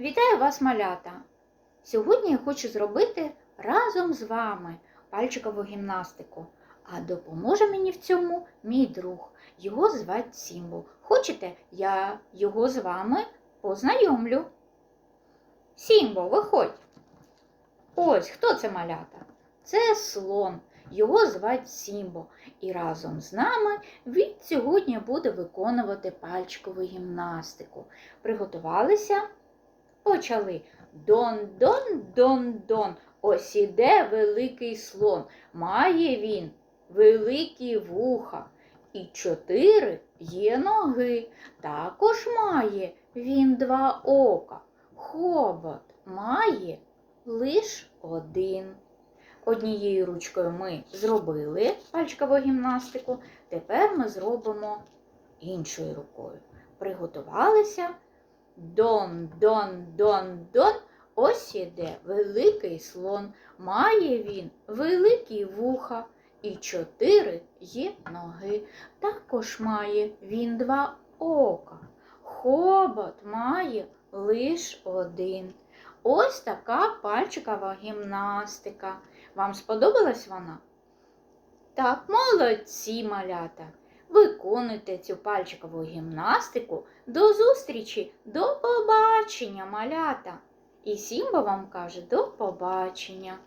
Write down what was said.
Вітаю вас, малята! Сьогодні я хочу зробити разом з вами пальчикову гімнастику. А допоможе мені в цьому мій друг. Його звать Сімбо. Хочете, я його з вами познайомлю? Сімбо, виходь. Ось хто це малята? Це слон. Його звать Сімбо. І разом з нами він сьогодні буде виконувати пальчикову гімнастику. Приготувалися? Почали. Дон, дон, дон, дон. Ось іде великий слон. Має він великі вуха. І чотири є ноги. Також має він два ока. Хобот має лиш один. Однією ручкою ми зробили пальчикову гімнастику. Тепер ми зробимо іншою рукою. Приготувалися. Дон, дон, дон, дон. Ось іде великий слон. Має він великі вуха і чотири є ноги. Також має він два ока. Хобот має лиш один. Ось така пальчикова гімнастика. Вам сподобалась вона? Так, молодці малята. Виконуйте цю пальчикову гімнастику. До зустрічі, до побачення, малята. І Сімба вам каже до побачення.